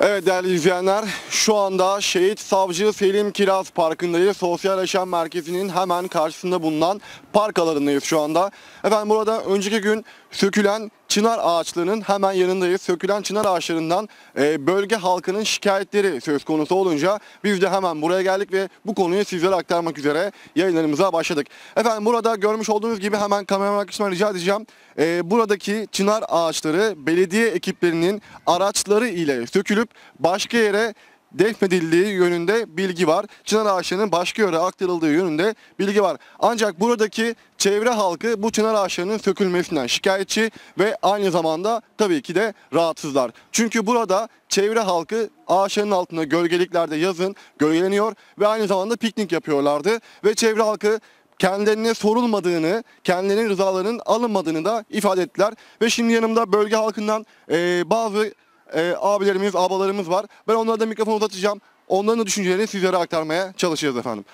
Evet değerli izleyenler şu anda Şehit Savcı Selim Kiraz Parkı'ndayız. Sosyal Yaşam Merkezi'nin hemen karşısında bulunan park alanındayız şu anda. Efendim burada önceki gün sökülen çınar ağaçlarının hemen yanındayız. Sökülen çınar ağaçlarından e, bölge halkının şikayetleri söz konusu olunca biz de hemen buraya geldik ve bu konuyu sizlere aktarmak üzere yayınlarımıza başladık. Efendim burada görmüş olduğunuz gibi hemen kameraman arkadaşıma rica edeceğim. E, buradaki çınar ağaçları belediye ekiplerinin araçları ile sökülüp başka yere defnedildiği yönünde bilgi var. Çınar ağaçlarının başka yere aktarıldığı yönünde bilgi var. Ancak buradaki çevre halkı bu çınar ağaçlarının sökülmesinden şikayetçi ve aynı zamanda tabii ki de rahatsızlar. Çünkü burada çevre halkı ağaçların altında gölgeliklerde yazın gölgeleniyor ve aynı zamanda piknik yapıyorlardı ve çevre halkı kendilerine sorulmadığını, kendilerinin rızalarının alınmadığını da ifade ettiler. Ve şimdi yanımda bölge halkından e, bazı e, abilerimiz, ablalarımız var. Ben onlara da mikrofonu uzatacağım. Onların da düşüncelerini sizlere aktarmaya çalışacağız efendim.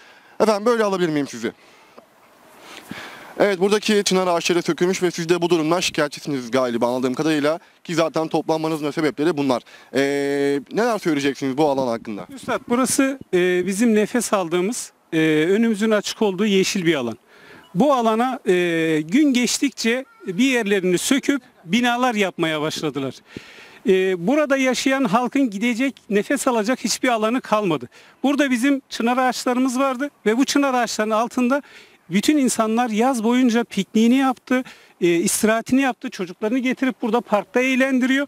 Efendim böyle alabilir miyim sizi? Evet buradaki çınar ağaçları sökülmüş ve siz de bu durumdan şikayetçisiniz galiba anladığım kadarıyla. Ki zaten toplanmanızın sebepleri bunlar. E, neler söyleyeceksiniz bu alan hakkında? Üstad burası e, bizim nefes aldığımız e, önümüzün açık olduğu yeşil bir alan. Bu alana e, gün geçtikçe bir yerlerini söküp binalar yapmaya başladılar. E, burada yaşayan halkın gidecek nefes alacak hiçbir alanı kalmadı. Burada bizim çınar ağaçlarımız vardı ve bu çınar ağaçlarının altında bütün insanlar yaz boyunca pikniğini yaptı, e, istirahatini yaptı, çocuklarını getirip burada parkta eğlendiriyor.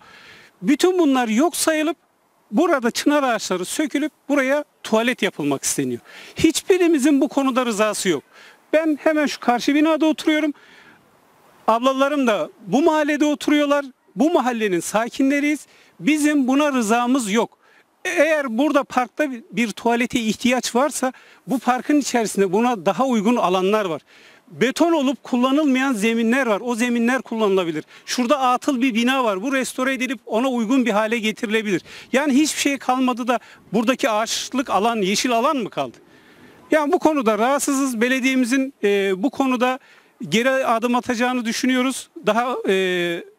Bütün bunlar yok sayılıp Burada çınar ağaçları sökülüp buraya tuvalet yapılmak isteniyor. Hiçbirimizin bu konuda rızası yok. Ben hemen şu karşı binada oturuyorum. Ablalarım da bu mahallede oturuyorlar. Bu mahallenin sakinleriyiz. Bizim buna rızamız yok. Eğer burada parkta bir- tuvalete ihtiyaç varsa bu parkın içerisinde buna daha uygun alanlar var. Beton olup kullanılmayan zeminler var. O zeminler kullanılabilir. Şurada atıl bir bina var. Bu restore edilip ona uygun bir hale getirilebilir. Yani hiçbir şey kalmadı da buradaki ağaçlık alan, yeşil alan mı kaldı? Yani bu konuda rahatsızız. Belediyemizin e, bu konuda geri adım atacağını düşünüyoruz. Daha e,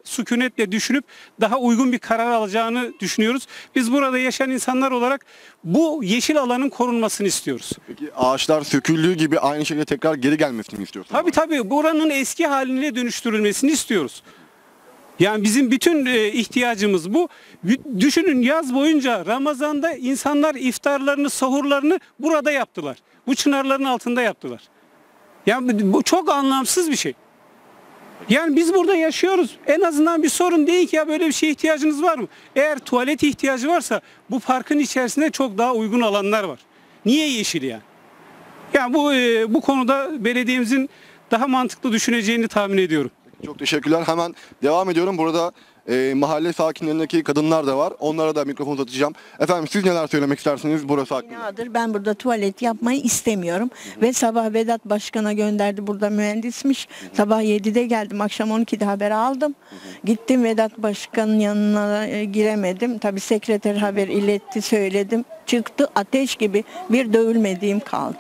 sükunetle düşünüp daha uygun bir karar alacağını düşünüyoruz. Biz burada yaşayan insanlar olarak bu yeşil alanın korunmasını istiyoruz. Peki ağaçlar söküldüğü gibi aynı şekilde tekrar geri gelmesini mi istiyorsunuz? Tabii tabii buranın eski haline dönüştürülmesini istiyoruz. Yani bizim bütün e, ihtiyacımız bu. Düşünün yaz boyunca Ramazan'da insanlar iftarlarını, sahurlarını burada yaptılar. Bu çınarların altında yaptılar. Yani bu çok anlamsız bir şey. Yani biz burada yaşıyoruz. En azından bir sorun değil ki ya böyle bir şeye ihtiyacınız var mı? Eğer tuvalet ihtiyacı varsa bu parkın içerisinde çok daha uygun alanlar var. Niye yeşil yani? Yani bu e, bu konuda belediyemizin daha mantıklı düşüneceğini tahmin ediyorum. Çok teşekkürler. Hemen devam ediyorum. Burada e, mahalle sakinlerindeki kadınlar da var. Onlara da mikrofon uzatacağım. Efendim siz neler söylemek istersiniz burası hakkında? Binadır. Ben burada tuvalet yapmayı istemiyorum. Ve sabah Vedat Başkan'a gönderdi. Burada mühendismiş. Sabah 7'de geldim. Akşam 12'de haber aldım. Gittim Vedat Başkan'ın yanına e, giremedim. Tabii sekreter haber iletti söyledim. Çıktı ateş gibi bir dövülmediğim kaldı.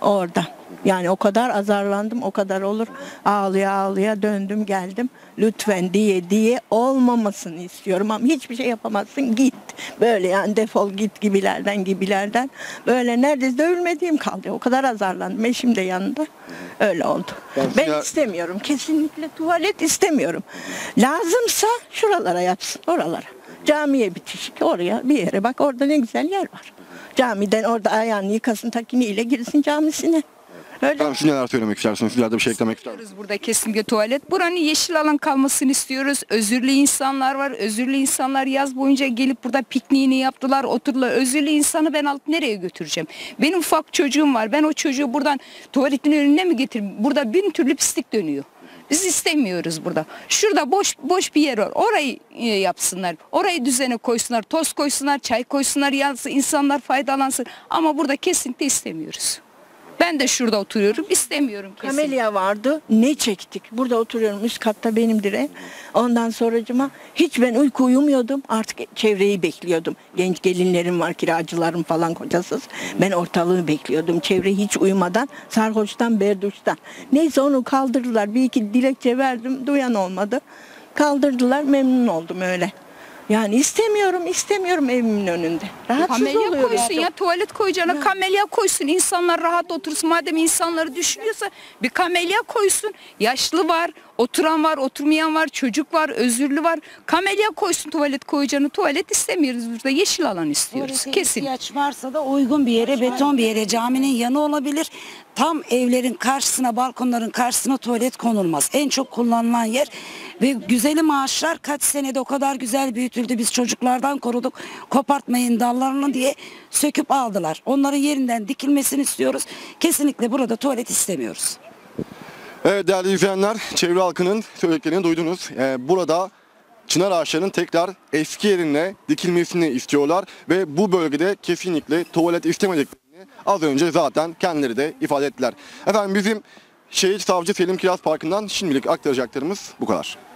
Orada. Yani o kadar azarlandım o kadar olur. Ağlıya ağlıya döndüm geldim. Lütfen diye diye olmamasını istiyorum ama hiçbir şey yapamazsın git. Böyle yani defol git gibilerden gibilerden. Böyle neredeyse dövülmediğim kaldı. O kadar azarlandım. Eşim de yanında. Öyle oldu. Ben Ben istemiyorum. Kesinlikle tuvalet istemiyorum. Lazımsa şuralara yapsın. Oralara. Camiye bitişik oraya bir yere bak orada ne güzel yer var. Camiden orada ayağını yıkasın takiniyle girsin camisine. Öyle. Efendim siz neler söylemek istersiniz? Sizler de bir şey eklemek ister misiniz? burada kesinlikle tuvalet. Buranın yeşil alan kalmasını istiyoruz. Özürlü insanlar var. Özürlü insanlar yaz boyunca gelip burada pikniğini yaptılar, oturdular. Özürlü insanı ben alıp nereye götüreceğim? Benim ufak çocuğum var. Ben o çocuğu buradan tuvaletin önüne mi getireyim? Burada bin türlü pislik dönüyor. Biz istemiyoruz burada. Şurada boş boş bir yer var. Orayı e, yapsınlar. Orayı düzene koysunlar. Toz koysunlar, çay koysunlar. Yansın, insanlar faydalansın. Ama burada kesinlikle istemiyoruz. Ben de şurada oturuyorum. İstemiyorum kesinlikle. Kamelya vardı. Ne çektik? Burada oturuyorum üst katta benimdir ev. Ondan sonracıma hiç ben uyku uyumuyordum. Artık çevreyi bekliyordum. Genç gelinlerim var, kiracılarım falan kocasız. Ben ortalığı bekliyordum. Çevre hiç uyumadan, sarhoştan, berduştan. Neyse onu kaldırdılar. Bir iki dilekçe verdim. Duyan olmadı. Kaldırdılar. Memnun oldum öyle. Yani istemiyorum, istemiyorum evimin önünde. Rahatsız Kamelya oluyorum. koysun ya tuvalet koyacağına kamelya koysun insanlar rahat otursun madem insanları düşünüyorsa bir kamelya koysun yaşlı var oturan var oturmayan var çocuk var özürlü var kamelya koysun tuvalet koyacağını tuvalet istemiyoruz burada yeşil alan istiyoruz Tuvalete kesin. ihtiyaç varsa da uygun bir yere, beton bir yere, caminin yanı olabilir. Tam evlerin karşısına, balkonların karşısına tuvalet konulmaz. En çok kullanılan yer ve güzeli maaşlar kaç senede o kadar güzel büyütüldü. Biz çocuklardan koruduk. Kopartmayın dallarını diye söküp aldılar. Onların yerinden dikilmesini istiyoruz. Kesinlikle burada tuvalet istemiyoruz. Evet değerli izleyenler, çevre halkının söylediklerini duydunuz. Ee, burada çınar ağaçlarının tekrar eski yerine dikilmesini istiyorlar ve bu bölgede kesinlikle tuvalet istemediklerini az önce zaten kendileri de ifade ettiler. Efendim bizim Şehit Savcı Selim Kiraz Parkı'ndan şimdilik aktaracaklarımız bu kadar.